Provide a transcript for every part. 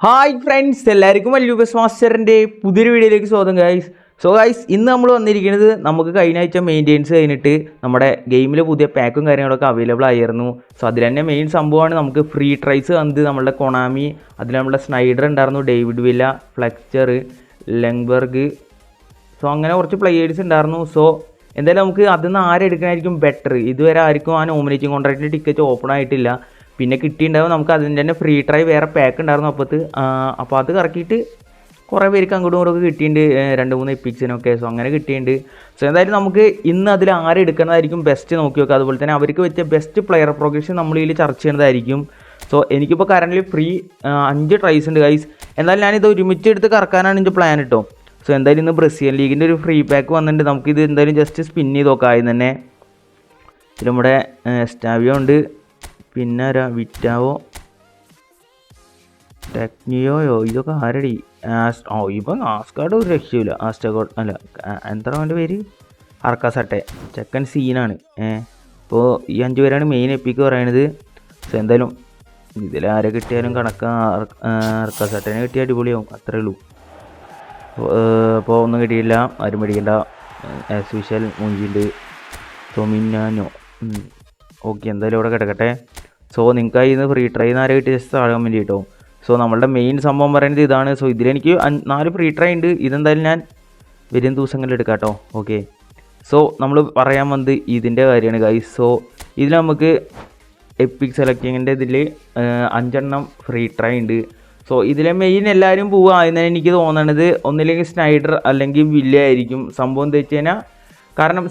Hi friends എല്ലാവർക്കും മല്ലൂബസ് മാസ്റ്ററിന്റെ പുതിയൊരു വീഡിയോയിലേക്ക് സ്വാഗതം ഗൈസ് സോ ഗൈസ് ഇന്ന് നമ്മൾ വന്നിരിക്കുന്നത് നമുക്ക് കഴിഞ്ഞ ആഴ്ച മെയിന്റെനൻസ് കഴിഞ്ഞിട്ട് നമ്മുടെ ഗെയിമിലെ പുതിയ പാക്കും കാര്യങ്ങളൊക്കെ അവൈലബിൾ ആയിരുന്നു. സോ അതിൽ തന്നെ മെയിൻ സംഭവമാണ് നമുക്ക് ഫ്രീ ട്രൈസ് വന്നത് നമ്മുടെ കൊണാമി അതിൽ നമ്മുടെ സ്നൈഡർ ഉണ്ടായിരുന്നു David Villa Fletcher Ljungberg so അങ്ങനെ കുറച്ച് പ്ലെയേഴ്സ് ഉണ്ടായിരുന്നു. സോ എന്തായാലും നമുക്ക് അതിൽ നിന്ന് ആരെടുക്കണമായിരിക്കും ബെറ്റർ ഇതുവരെ ആർക്കും ആ നോമിനേറ്റിംഗ് കോൺട്രാക്റ്റിന്റെ ടിക്കറ്റ് ഓപ്പൺ ആയിട്ടില്ല. പിന്നെ കിട്ടിയിട്ടുണ്ടാവും നമുക്ക് അതിന്റെ തന്നെ ഫ്രീ ട്രൈ വേറെ പാക്ക് ഉണ്ടായിരുന്നു അപ്പത്ത് അപ്പോൾ അത് കറക്കിയിട്ട് കുറേ പേർക്ക് അങ്ങോട്ടും ഇങ്ങോട്ടും കിട്ടിയിട്ടുണ്ട്. രണ്ട് മൂന്ന് എപ്പിക്സിനൊക്കെ സോ അങ്ങനെ കിട്ടിയിട്ടുണ്ട്. സോ എന്തായാലും നമുക്ക് ഇന്ന് അതിൽ ആരെടുക്കുന്നതായിരിക്കും ബെസ്റ്റ് നോക്കി നോക്കുക. അതുപോലെ തന്നെ അവർക്ക് വെച്ച ബെസ്റ്റ് പ്ലെയർ പ്രോഗ്രഷൻ നമ്മൾ ഇതിൽ ചർച്ച ചെയ്യുന്നതായിരിക്കും. സോ എനിക്കിപ്പോൾ കറന്റ് ഫ്രീ അഞ്ച് ട്രൈസ് ഉണ്ട് ഗൈസ് എന്തായാലും ഞാനിത് ഒരുമിച്ച് എടുത്ത് കറക്കാനാണ് എന്റെ പ്ലാൻ കേട്ടോ സോ എന്തായാലും ഇന്ന് ബ്രസീൽ ലീഗിന്റെ ഒരു ഫ്രീ പാക്ക് വന്നിട്ടുണ്ട്. നമുക്കിത് എന്തായാലും ജസ്റ്റ് സ്പിൻ ചെയ്ത് നോക്കാം ആദ്യം തന്നെ. ഇതിൽ നമ്മുടെ സ്റ്റാവിയോ ഉണ്ട്. പിന്നെ ആരാ വിറ്റാവോ? ടെക്നിയോയോ ഇതൊക്കെ ആരടി ഓ ഇപ്പം ആസ്കാർഡ് ഒരു രക്ഷയില്ല ആസ്റ്റഗോഡ് അല്ല എന്താ അവന്റെ പേര്? അർക്കാസട്ടെ. ചെക്കൻ സീനാണ്. ഏഹ് ഇപ്പോൾ ഈ അഞ്ച് പേരാണ് മെയിൻ എപ്പിക്ക് പറയണത്. സോ എന്തായാലും ഇതിൽ ആരെ കിട്ടിയാലും കണക്കാ അർക്കാസട്ടനെ കിട്ടിയാൽ അടിപൊളിയാവും. അത്രേ ഉള്ളൂ. അപ്പോൾ ഒന്നും കിട്ടിയില്ല ആരും മേടിക്കണ്ട ആസ് യൂഷ്വൽ മൂഞ്ചിന്റെ ടൊമിനാനോ. ഓക്കെ എന്തായാലും ഇവിടെ കിടക്കട്ടെ. സോ നിങ്ങൾക്ക് അതിൽ നിന്ന് ഫ്രീ ട്രൈ ആരെ കിട്ടി ജസ്റ്റ് താഴാൻ വേണ്ടി കിട്ടും സോ നമ്മളുടെ മെയിൻ സംഭവം പറയുന്നത് ഇതാണ്. സോ ഇതിലെനിക്ക് നാല് ഫ്രീ ട്രൈ ഉണ്ട് ഇതെന്തായാലും ഞാൻ വരും ദിവസങ്ങളിൽ എടുക്കാം കേട്ടോ ഓക്കെ സോ നമ്മൾ പറയാൻ വന്നത് ഇതിന്റെ കാര്യമാണ് ഗൈസ് സോ ഇതിൽ നമുക്ക് എപ്പിക് സെലക്ടിങ്ങിന്റെ ഇതിൽ അഞ്ചെണ്ണം ഫ്രീ ട്രൈ ഉണ്ട് സോ ഇതിലെ മെയിൻ എല്ലാവരും പോവുക എന്ന് എനിക്ക് തോന്നണത്. ഒന്നില്ലെങ്കിൽ സ്നൈഡർ അല്ലെങ്കിൽ വില്ല ആയിരിക്കും. സംഭവം എന്താ വെച്ച് കഴിഞ്ഞാൽ കാരണം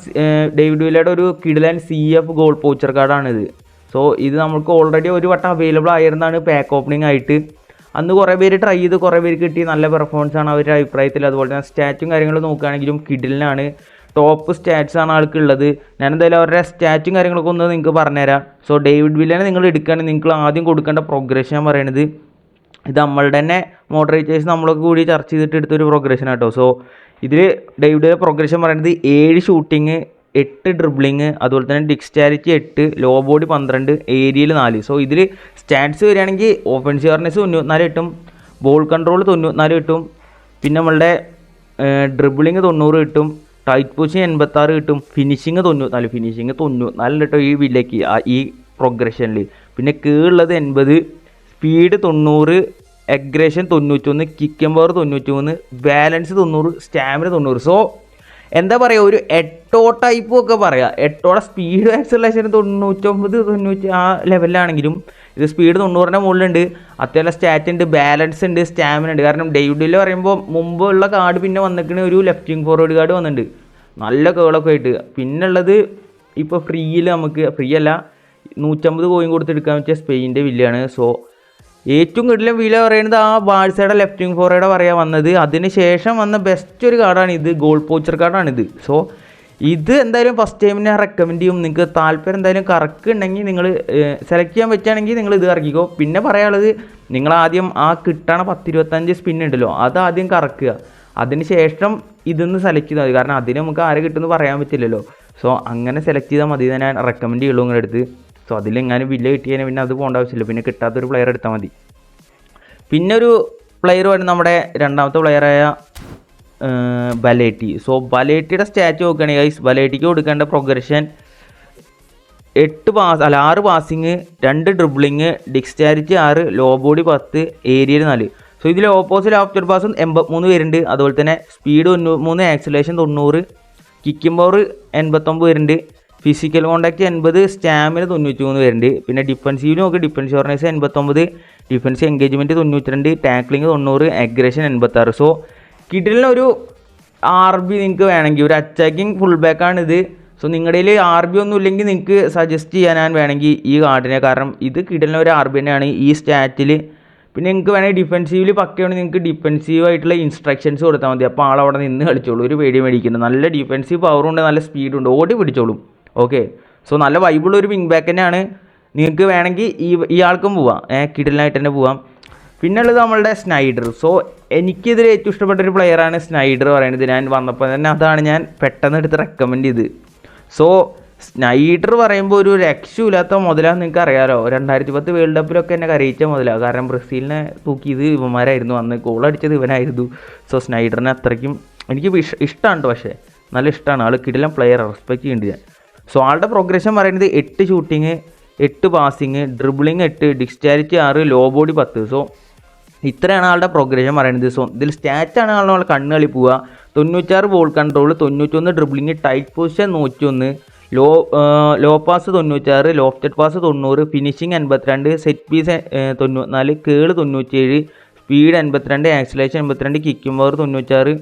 ഡേവിഡ് വില്ലയുടെ ഒരു കിഡിലാൻ സി എഫ് ഗോൾ പോച്ചർ കാർഡാണിത്. സോ ഇത് നമുക്ക് ഓൾറെഡി ഒരു വട്ടം അവൈലബിൾ ആയിരുന്നാണ് പാക്ക് ഓപ്പണിംഗ് ആയിട്ട്. അന്ന് കുറേ പേര് ട്രൈ ചെയ്ത് കുറേ പേര് കിട്ടി. നല്ല പെർഫോമൻസ് ആണ് അവരുടെ അഭിപ്രായത്തിൽ. അതുപോലെ തന്നെ സ്റ്റാറ്റും കാര്യങ്ങളും നോക്കുകയാണെങ്കിലും കിഡിലിനാണ് ടോപ്പ് സ്റ്റാറ്റ്സ് ആണ് ആൾക്കുള്ളത്. ഞാൻ എന്തായാലും അവരുടെ സ്റ്റാറ്റും കാര്യങ്ങളൊക്കെ ഒന്ന് നിങ്ങൾക്ക് പറഞ്ഞുതരാം. സോ ഡേവിഡ് വില്ലനെ നിങ്ങൾ എടുക്കുകയാണെങ്കിൽ നിങ്ങൾക്ക് ആദ്യം കൊടുക്കേണ്ട പ്രോഗ്രഷൻ ഞാൻ പറയണത് ഇത് നമ്മളുടെ തന്നെ മോഡറേറ്റേഴ്സ് നമ്മളൊക്കെ കൂടി ചർച്ച ചെയ്തിട്ട് എടുത്തൊരു പ്രോഗ്രഷൻ ആട്ടോ സോ ഇതിൽ ഡേവിഡ് പ്രോഗ്രഷൻ പറയുന്നത് ഏഴ് ഷൂട്ടിങ് എട്ട് ഡ്രിബ്ലിങ് അതുപോലെ തന്നെ ഡിക്സ്റ്റാരിറ്റി എട്ട് ലോ ബോഡി പന്ത്രണ്ട് ഏരിയയിൽ നാല്. സോ ഇതിൽ സ്റ്റാറ്റ്സ് വരികയാണെങ്കിൽ ഓഫൻസീവർനെസ് തൊണ്ണൂറ്റിനാല് കിട്ടും ബോൾ കൺട്രോൾ തൊണ്ണൂറ്റിനാല് കിട്ടും പിന്നെ നമ്മളുടെ ഡ്രിബിളിങ് തൊണ്ണൂറ് കിട്ടും ടൈറ്റ് പൊസിഷൻ എൺപത്താറ് കിട്ടും ഫിനിഷിങ് തൊണ്ണൂറ്റിനാല്. ഫിനിഷിങ് തൊണ്ണൂറ്റിനാല് കിട്ടും ഈ വില്ലയ്ക്ക് ഈ പ്രോഗ്രഷനിൽ പിന്നെ കീഴുള്ളത് എൺപത് സ്പീഡ് തൊണ്ണൂറ് എഗ്രേഷൻ തൊണ്ണൂറ്റൊന്ന് കിക്കൻ പവർ തൊണ്ണൂറ്റി മൂന്ന് ബാലൻസ് തൊണ്ണൂറ് സ്റ്റാമിന തൊണ്ണൂറ്. സോ എന്താ പറയുക ഒരു എട്ടോ ടൈപ്പും ഒക്കെ പറയാം. എട്ടോടെ സ്പീഡ് ആക്സലേഷൻ തൊണ്ണൂറ്റൊമ്പത് തൊണ്ണൂറ്റി ആ ലെവലിലാണെങ്കിലും ഇത് സ്പീഡ് തൊണ്ണൂറിന്റെ മുകളിലുണ്ട്. അത്യാവശ്യം സ്റ്റാറ്റ് ഉണ്ട് ബാലൻസ് ഉണ്ട് സ്റ്റാമിന ഉണ്ട്. കാരണം ഡെയ്ഡിൽ പറയുമ്പോൾ മുമ്പുള്ള കാർഡ് പിന്നെ വന്നിരിക്കുന്ന ഒരു ലെഫ്റ്റ് വിങ് ഫോർവേഡ് കാർഡ് വന്നിട്ടുണ്ട്. നല്ല കേളൊക്കെ ആയിട്ട്. പിന്നെ ഉള്ളത് ഇപ്പോൾ ഫ്രീയിൽ നമുക്ക് ഫ്രീ അല്ല നൂറ്റമ്പത് കോയിൻ കൊടുത്തെടുക്കാൻ പറ്റിയ സ്പെയിന്റെ വില്ലയാണ്. സോ ഏറ്റവും കൂടുതലും വില പറയുന്നത് ആ ബാഴ്സയുടെ ലെഫ്റ്റ് വിങ് ഫോറയുടെ പറയാൻ വന്നത്. അതിന് ശേഷം വന്ന ബെസ്റ്റ് ഒരു കാർഡാണ് ഇത് ഗോൾ പോച്ചർ കാർഡാണിത് സോ ഇത്. എന്തായാലും ഫസ്റ്റ് ടൈം ഞാൻ റെക്കമെൻഡ് ചെയ്യും. നിങ്ങൾക്ക് താല്പര്യം എന്തായാലും കറക്ക് ഉണ്ടെങ്കിൽ നിങ്ങൾ സെലക്ട് ചെയ്യാൻ പറ്റുകയാണെങ്കിൽ നിങ്ങൾ ഇത് ഇറക്കിക്കോ. പിന്നെ പറയാനുള്ളത് നിങ്ങൾ ആദ്യം ആ കിട്ടണ പത്തിരുപത്തഞ്ച് സ്പിൻ ഉണ്ടല്ലോ അത് ആദ്യം കറക്കുക. അതിന് ശേഷം ഇതൊന്ന് സെലക്ട് ചെയ്താൽ മതി. കാരണം അതിന് നമുക്ക് ആരെ കിട്ടുമെന്ന് പറയാൻ പറ്റില്ലല്ലോ. സോ അങ്ങനെ സെലക്ട് ചെയ്താൽ മതി ഞാൻ റെക്കമെൻഡ് ചെയ്യുള്ളൂ നിങ്ങളുടെ അടുത്ത്. സോ അതിലെങ്ങാനും വില്ല കിട്ടിയതിന് പിന്നെ അത് പോകേണ്ട ആവശ്യമില്ല. പിന്നെ കിട്ടാത്തൊരു പ്ലെയർ എടുത്താൽ മതി. പിന്നെ ഒരു പ്ലെയർ വരും നമ്മുടെ രണ്ടാമത്തെ പ്ലെയറായ ബലേറ്റി സോ ബലേറ്റിയുടെ സ്റ്റാറ്റ് നോക്കുകയാണെങ്കിൽ ഗൈസ് ബലേറ്റിക്ക് കൊടുക്കേണ്ട പ്രോഗ്രഷൻ എട്ട് പാസ് അല്ല ആറ് പാസിങ് രണ്ട് ഡ്രിബ്ലിങ് ഡിക്സ്റ്റാരിറ്റി ആറ് ലോ ബോഡി പത്ത് ഏരിയയിൽ നാല്. സോ ഇതിൽ ഓപ്പോസിറ്റ് ആഫ്റ്റർ പാസും എൺപത്തിമൂന്ന് പേരുണ്ട്. അതുപോലെ തന്നെ സ്പീഡ് തൊണ്ണൂ മൂന്ന് ആക്സിലേഷൻ തൊണ്ണൂറ് കിക്കിംഗ് പവർ എൺപത്തൊമ്പത് പേരുണ്ട്. ഫിസിക്കൽ കോണ്ടാക്ട് എൺപത് സ്റ്റാമിന തൊണ്ണൂറ്റി മൂന്ന് പേരുണ്ട് പിന്നെ ഡിഫൻസീവ് നോക്കി ഡിഫൻസ് ഓർഗനൈസ് എൺപത്തൊമ്പത് ഡിഫൻസ് എൻഗേജ്മെന്റ് തൊണ്ണൂറ്റിരണ്ട് ടാക്ലിംഗ് തൊണ്ണൂറ് അഗ്രഷൻ എൺപത്താറ്. സോ കിഡിലിനൊരു ആർ ബി നിങ്ങൾക്ക് വേണമെങ്കിൽ ഒരു അറ്റാക്കിംഗ് ഫുൾ ബാക്കാണിത് സോ നിങ്ങളുടെ കയ്യിൽ ആർ ബി ഒന്നും ഇല്ലെങ്കിൽ നിങ്ങൾക്ക് സജസ്റ്റ് ചെയ്യാൻ ഞാൻ വേണമെങ്കിൽ ഈ കാർഡിനെ. കാരണം ഇത് കിടലിന് ഒരു ആർ ബി തന്നെയാണ് ഈ സ്റ്റാറ്റിൽ പിന്നെ നിങ്ങൾക്ക് വേണമെങ്കിൽ ഡിഫെൻസീവിൽ പക്കയാണ് നിങ്ങൾക്ക് ഡിഫൻസീവ് ആയിട്ടുള്ള ഇൻസ്ട്രക്ഷൻസ് കൊടുത്താൽ മതി. അപ്പോൾ ആളവിടെ നിന്ന് കളിച്ചോളൂ. ഒരു പേടി മേടിക്കുന്നത് നല്ല ഡിഫെൻസീവ് പവറുണ്ട് നല്ല സ്പീഡുണ്ട് ഓടി പിടിച്ചോളും. ഓക്കെ സോ നല്ല വൈബുള്ള ഒരു വിങ് ബാക്ക് തന്നെയാണ്. നിങ്ങൾക്ക് വേണമെങ്കിൽ ഈ ആൾക്കും പോവാം. കിടലിനായിട്ട് തന്നെ പോവാം. പിന്നെ ഉള്ളത് നമ്മളുടെ സ്നൈഡർ സോ എനിക്കിതിൽ ഏറ്റവും ഇഷ്ടപ്പെട്ട ഒരു പ്ലെയറാണ് സ്നൈഡർ പറയുന്നത്. ഞാൻ വന്നപ്പോൾ തന്നെ അതാണ് ഞാൻ പെട്ടെന്ന് എടുത്ത് റെക്കമെൻഡ് ചെയ്ത്. സോ സ്നൈഡർ പറയുമ്പോൾ ഒരു രക്ഷയില്ലാത്ത മുതലാന്ന് നിങ്ങൾക്ക് അറിയാമല്ലോ രണ്ടായിരത്തി പത്ത് വേൾഡ് കപ്പിലൊക്കെ എന്നെ കരയിച്ച മുതലാണ് കാരണം ബ്രസീലിനെ തൂക്കിയത് ഇവന്മാരായിരുന്നു. അന്ന് ഗോൾ അടിച്ചത് ഇവനായിരുന്നു. സോ സ്നൈഡറിനെ അത്രയ്ക്കും എനിക്ക് ഇഷ് ഇഷ്ടമാണ് പക്ഷേ. നല്ല ഇഷ്ടമാണ് ആൾ കിടിലം പ്ലെയർ റെസ്പെക്ട് ചെയ്യേണ്ടി ഞാൻ. സോ ആളുടെ പ്രോഗ്രഷൻ പറയുന്നത് എട്ട് ഷൂട്ടിങ് എട്ട് പാസിങ് ഡ്രിബിളിങ് എട്ട് ഡിസ്റ്റാരിറ്റി ആറ് ലോ ബോഡി പത്ത്. സോ ഇത്രയാണ് ആളുടെ പ്രോഗ്രഷൻ പറയുന്നത്. സോ ഇതിൽ സ്റ്റാറ്റാണ് ആളുടെ നമ്മളെ കണ്ണുകളി പോവുക തൊണ്ണൂറ്റാറ് ബോൾ കൺട്രോൾ തൊണ്ണൂറ്റൊന്ന് ഡ്രിബിളിങ് ടൈറ്റ് പൊസിഷൻ നൂറ്റൊന്ന് ലോ ലോ പാസ് തൊണ്ണൂറ്റാറ് ലോഫ്റ്റഡ് പാസ് തൊണ്ണൂറ് ഫിനിഷിങ് എൺപത്തിരണ്ട് സെറ്റ് പീസ് തൊണ്ണൂറ്റിനാല് കേൾ തൊണ്ണൂറ്റിയേഴ് സ്പീഡ് എൺപത്തിരണ്ട് ആക്സിലേഷൻ എൺപത്തിരണ്ട് കിക്കും പവർ തൊണ്ണൂറ്റാറ്.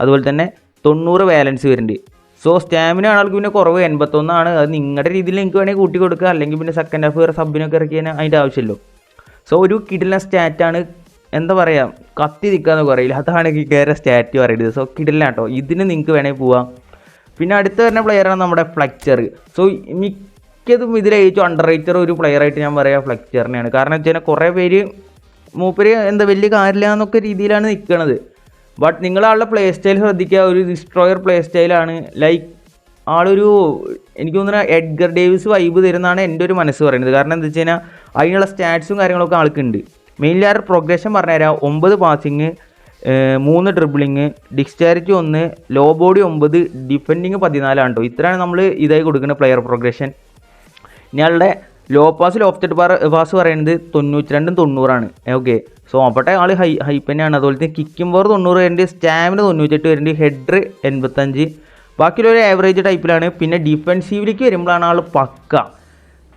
അതുപോലെ തന്നെ തൊണ്ണൂറ് ബാലൻസ് വരുന്നുണ്ട്. സോ സ്റ്റാമിന ആൾക്ക് പിന്നെ കുറവ്. എൺപത്തൊന്നാണ് അത് നിങ്ങളുടെ രീതിയിൽ നിങ്ങൾക്ക് വേണമെങ്കിൽ കൂട്ടി കൊടുക്കുക അല്ലെങ്കിൽ പിന്നെ സെക്കൻഡ് ഹാഫ് വേറെ സബിനൊക്കെ ഇറക്കിയാൽ അതിന്റെ ആവശ്യമല്ലോ. സോ ഒരു കിടിലൻ സ്റ്റാറ്റാണ് എന്താ പറയുക കത്തി നിൽക്കാന്ന് പറയില്ല. അതാണ് കയറിയ സ്റ്റാറ്റ് പറയുന്നത്. സോ കിടിലൻ കേട്ടോ ഇതിന് നിങ്ങൾക്ക് വേണമെങ്കിൽ പോവാം. പിന്നെ അടുത്ത് വരുന്ന പ്ലെയറാണ് നമ്മുടെ ഫ്ലക്ചർ. സോ മിക്കതും ഇതിലേറ്റവും അണ്ടർ റേറ്റർ ഒരു പ്ലെയറായിട്ട് ഞാൻ പറയാം ഫ്ലക്ചറിനെയാണ്. കാരണം വെച്ചാൽ കുറേ പേര് മൂപ്പര് എന്താ വലിയ കാര്യമില്ല എന്നൊക്കെ രീതിയിലാണ് നിൽക്കുന്നത് ബട്ട് നിങ്ങളാളുടെ പ്ലേ സ്റ്റൈൽ ശ്രദ്ധിക്കുക. ഒരു ഡിസ്ട്രോയർ പ്ലേ സ്റ്റൈലാണ് ലൈക്ക് ആളൊരു എനിക്ക് തോന്നുന്ന എഡ്ഗർ ഡേവിസ് വൈബ് തരുന്നതാണ് എന്റെ ഒരു മനസ്സ് പറയുന്നത്. കാരണം എന്താ വെച്ച് കഴിഞ്ഞാൽ അതിനുള്ള സ്റ്റാറ്റ്സും കാര്യങ്ങളൊക്കെ ആൾക്കുണ്ട്. മെയിൻലി ആ പ്രോഗ്രഷൻ പറഞ്ഞുതരാം ഒമ്പത് പാസിങ് മൂന്ന് ഡ്രിബിളിങ് ഡിസ്റ്റാരിറ്റി ഒന്ന് ലോ ബോഡി ഒമ്പത് ഡിഫെൻഡിങ് പതിനാലാണ് കേട്ടോ ഇത്രയാണ് നമ്മൾ ഇതായി കൊടുക്കുന്ന പ്ലെയർ പ്രോഗ്രഷൻ ഇയാളുടെ ലോ പാസ് ലോഫ്റ്റഡ് പാസ് പറയുന്നത് തൊണ്ണൂറ്റി രണ്ടും തൊണ്ണൂറാണ്. ഓക്കെ സോ അപ്പോട്ടെ ആൾ ഹൈ ഹൈപ്പ് തന്നെയാണ്. അതുപോലെ തന്നെ കിക്കും പവർ തൊണ്ണൂറ് വരുന്നുണ്ട് സ്റ്റാമിന തൊണ്ണൂറ്റെട്ട് വരുന്നുണ്ട് ഹെഡർ എൺപത്തഞ്ച്. ബാക്കിയുള്ള ഒരു ആവറേജ് ടൈപ്പിലാണ് പിന്നെ ഡിഫെൻസീവിലേക്ക് വരുമ്പോഴാണ് ആൾ പക്ക.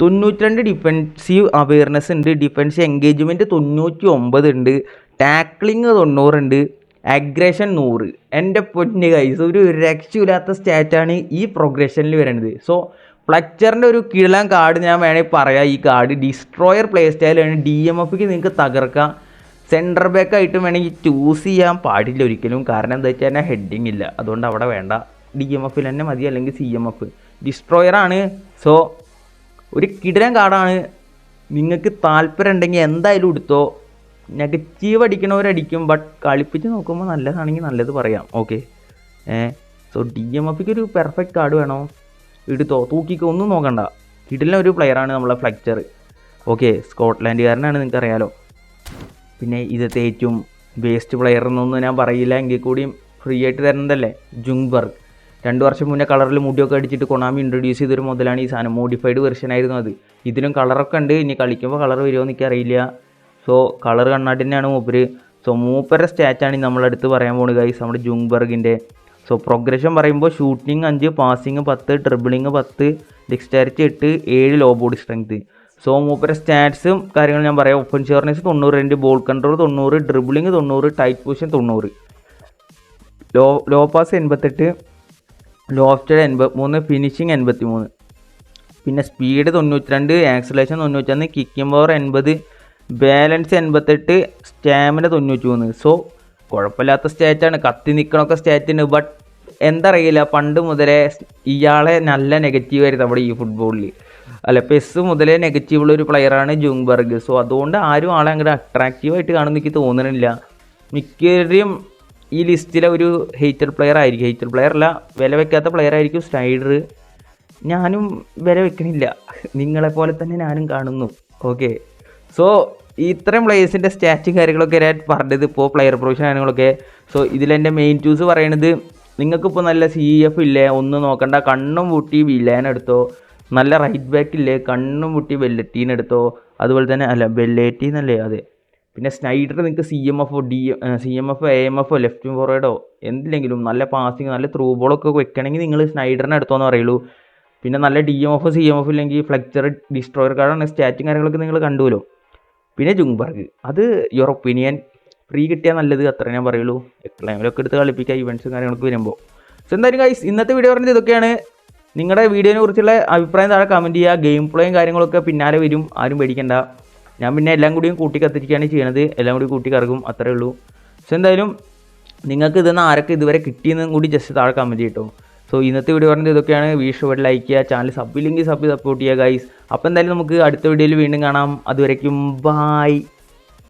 തൊണ്ണൂറ്റിരണ്ട് ഡിഫെൻസീവ് അവയർനെസ് ഉണ്ട്. ഡിഫെൻസ് എൻഗേജ്മെന്റ് തൊണ്ണൂറ്റി ഒമ്പത് ഉണ്ട് ടാക്ലിങ് തൊണ്ണൂറുണ്ട് അഗ്രഷൻ നൂറ്. എന്റെ പൊന്നു കൈസ് ഒരു രക്ഷയില്ലാത്ത സ്റ്റാറ്റാണ് ഈ പ്രോഗ്രഷനിൽ വരുന്നത് സോ ഫ്ലക്ചറിന്റെ ഒരു കിഴലാൻ കാർഡ് ഞാൻ വേണമെങ്കിൽ പറയാം. ഈ കാർഡ് ഡിസ്ട്രോയർ പ്ലേ സ്റ്റൈലാണ് ഡി എം എഫിക്ക് നിങ്ങൾക്ക് തകർക്കാം. സെന്റർ ബാക്ക് ആയിട്ട് വേണമെങ്കിൽ ചൂസ് ചെയ്യാൻ പാടില്ല ഒരിക്കലും. കാരണം എന്താ വെച്ചാൽ തന്നെ ഹെഡിങ് ഇല്ല. അതുകൊണ്ട് അവിടെ വേണ്ട. ഡി എം എഫിൽ തന്നെ മതി അല്ലെങ്കിൽ സി എം എഫ് ഡിസ്ട്രോയറാണ് സോ ഒരു കിടിലൻ കാർഡാണ് നിങ്ങൾക്ക് താല്പര്യം ഉണ്ടെങ്കിൽ എന്തായാലും എടുത്തോ നെഗറ്റീവ് അടിക്കണവരടിക്കും ബട്ട് കളിപ്പിച്ച് നോക്കുമ്പോൾ നല്ലതാണെങ്കിൽ നല്ലത് പറയാം. ഓക്കെ സോ ഡി എം എഫിക്ക് ഒരു പെർഫെക്റ്റ് കാർഡ് വേണോ? എടുത്തോ തൂക്കിക്കോ? ഒന്നും നോക്കണ്ട. കിടിലൻ ഒരു പ്ലെയറാണ് നമ്മളെ ഫ്ലക്ചർ ഓക്കെ സ്കോട്ട്ലാൻഡുകാരനാണ് നിങ്ങൾക്ക് അറിയാലോ പിന്നെ ഇതത്തെ ഏറ്റവും വേസ്റ്റ് പ്ലെയർ എന്നൊന്നും ഞാൻ പറയില്ല. എങ്കിൽ കൂടിയും ഫ്രീ ആയിട്ട് തരുന്നതല്ലേ? ജുങ്ബർഗ്. രണ്ട് വർഷം മുന്നേ കളറിൽ മുടിയൊക്കെ അടിച്ചിട്ട് കൊണാമി ഇൻട്രൊഡ്യൂസ് ചെയ്തൊരു മുതലാണ് ഈ സാധനം. മോഡിഫൈഡ് വെർഷൻ ആയിരുന്നു അത്. ഇതിലും കളറൊക്കെ ഉണ്ട്. ഇനി കളിക്കുമ്പോൾ കളർ വരുമോ എന്നൊക്കെ എനിക്കറിയില്ല സോ കളർ കണ്ണാട്ടി തന്നെയാണ് മൂപ്പര്. സോ മൂപ്പരുടെ സ്റ്റാറ്റാണ് നമ്മളടുത്ത് പറയാൻ പോകുന്നത് ഗൈസ് നമ്മുടെ ജുങ്ബർഗിന്റെ സോ പ്രോഗ്രഷൻ പറയുമ്പോൾ ഷൂട്ടിംഗ് അഞ്ച് പാസിങ് പത്ത് ട്രിബിളിങ് പത്ത് ഡിക്സ്റ്റാരിറ്റി എട്ട് ഏഴ് ലോ ബോഡി സ്ട്രെങ്ത് സോ മൂപ്പരെ സ്റ്റാറ്റ്സും കാര്യങ്ങളും ഞാൻ പറയാം. ഓപ്പൺ ഷെയർനെസ് തൊണ്ണൂറ് രണ്ട് ബോൾ കൺട്രോൾ തൊണ്ണൂറ് ഡ്രിബിളിങ് തൊണ്ണൂറ് ടൈറ്റ് പൊസിഷൻ തൊണ്ണൂറ്. ലോ ലോ പാസ് എൺപത്തെട്ട് ലോഫ്റ്റഡ് എൺപത്തി മൂന്ന് ഫിനിഷിങ് എൺപത്തി മൂന്ന് പിന്നെ സ്പീഡ് തൊണ്ണൂറ്റിരണ്ട് ആക്സലേഷൻ തൊണ്ണൂറ്റൊന്ന് കിക്കിംഗ് പവർ എൺപത് ബാലൻസ് എൺപത്തെട്ട് സ്റ്റാമിന തൊണ്ണൂറ്റി മൂന്ന് സോ കുഴപ്പമില്ലാത്ത സ്റ്റാറ്റാണ് കത്തി നിൽക്കണമൊക്കെ സ്റ്റാറ്റുണ്ട് ബട്ട് എന്തറിയില്ല പണ്ട് മുതലേ ഇയാളെ നല്ല നെഗറ്റീവ് ആയിരുന്നു നമ്മുടെ ഈ ഫുട്ബോളിൽ അല്ല പെസ് മുതലേ നെഗറ്റീവ് ഉള്ള ഒരു പ്ലെയറാണ് ജൂങ്ബർഗ്. സോ അതുകൊണ്ട് ആരും ആളെ അങ്ങോട്ട് അട്രാക്റ്റീവായിട്ട് കാണുന്ന എനിക്ക് തോന്നുന്നില്ല മിക്കവരും ഈ ലിസ്റ്റിലെ ഒരു ഹെയ്റ്റഡ് പ്ലെയർ ആയിരിക്കും. ഹെയ്റ്റഡ് പ്ലെയർ അല്ല വില വെക്കാത്ത പ്ലെയർ ആയിരിക്കും സ്നൈഡർ ഞാനും വില വെക്കണില്ല. നിങ്ങളെപ്പോലെ തന്നെ ഞാനും കാണുന്നു. ഓക്കെ സോ ഇത്രയും പ്ലേയേഴ്സിന്റെ സ്റ്റാറ്റും കാര്യങ്ങളൊക്കെ ഞാൻ പറഞ്ഞത് ഇപ്പോൾ പ്ലെയർ പ്രൊഫഷൻ കാര്യങ്ങളൊക്കെ സോ ഇതിലെന്റെ മെയിൻ ചൂസ് പറയണത് നിങ്ങൾക്കിപ്പോൾ നല്ല സി എഫ് ഇല്ലേ? ഒന്നും നോക്കണ്ട കണ്ണും പൂട്ടി വില്ലാൻ എടുത്തോ? നല്ല റൈറ്റ് ബാക്കില്ലേ കണ്ണും മുട്ടി ബെല്ലറ്റീൻ എടുത്തോ അതുപോലെ തന്നെ അല്ല വെല്ലേറ്റീന്നല്ലേ അതെ? പിന്നെ സ്നൈഡർ നിങ്ങൾക്ക് സി എം എഫോ ഡി സി എം എഫോ എ എം എഫോ ലെഫ്റ്റ് ഫോർവേഡോ എന്തില്ലെങ്കിലും നല്ല പാസിങ് നല്ല ത്രൂ ബോളൊക്കെ വെക്കണമെങ്കിൽ നിങ്ങൾ സ്നൈഡറിനെ എടുത്തോന്ന് പറയുള്ളൂ. പിന്നെ നല്ല D M F C M F ഇല്ലെങ്കിൽ ഫ്ലെക്ചർ ഡിസ്ട്രോയർ കാർഡാണ് സ്റ്റാറ്റും കാര്യങ്ങളൊക്കെ നിങ്ങൾ കണ്ടുവല്ലോ. പിന്നെ ജുംബർഗ്. അത് യുവർ ഒപ്പീനിയൻ ഫ്രീ കിട്ടിയാൽ നല്ലത് അത്ര ഞാൻ പറയുള്ളൂ. എക്ലൈമിലൊക്കെ എടുത്ത് കളിപ്പിക്കുക ഇവൻസും കാര്യങ്ങളൊക്കെ വരുമ്പോൾ സോ എന്തായാലും ഗൈസ് ഇന്നത്തെ വീഡിയോ പറഞ്ഞത് ഇതൊക്കെയാണ്. നിങ്ങളുടെ വീഡിയോനെ കുറിച്ചുള്ള അഭിപ്രായം താഴെ കമന്റ് ചെയ്യുക. ഗെയിം പ്ലേയും കാര്യങ്ങളൊക്കെ പിന്നാലെ വരും. ആരും പേടിക്കണ്ട. ഞാൻ പിന്നെ എല്ലാം കൂടിയും കൂട്ടി കത്തിരിക്കുകയാണ് ചെയ്യണത്. എല്ലാം കൂടി കൂട്ടി കറക്കും അത്രേ ഉള്ളൂ. സോ എന്തായാലും നിങ്ങൾക്ക് ഇതെന്ന് ആരൊക്കെ ഇതുവരെ കിട്ടിയെന്നും കൂടി ജസ്റ്റ് താഴെ കമന്റ് ചെയ്യട്ടോ. സോ ഇന്നത്തെ വീഡിയോ പറഞ്ഞത് ഇതൊക്കെയാണ്. വീഡിയോ ഇവിടെ ലൈക്ക് ചെയ്യുക. ചാനൽ സബ് ഇല്ലെങ്കിൽ സബ് സപ്പോർട്ട് ചെയ്യുക ഗൈസ് അപ്പോൾ എന്തായാലും നമുക്ക് അടുത്ത വീഡിയോയിൽ വീണ്ടും കാണാം. അതുവരയ്ക്കും ബായ്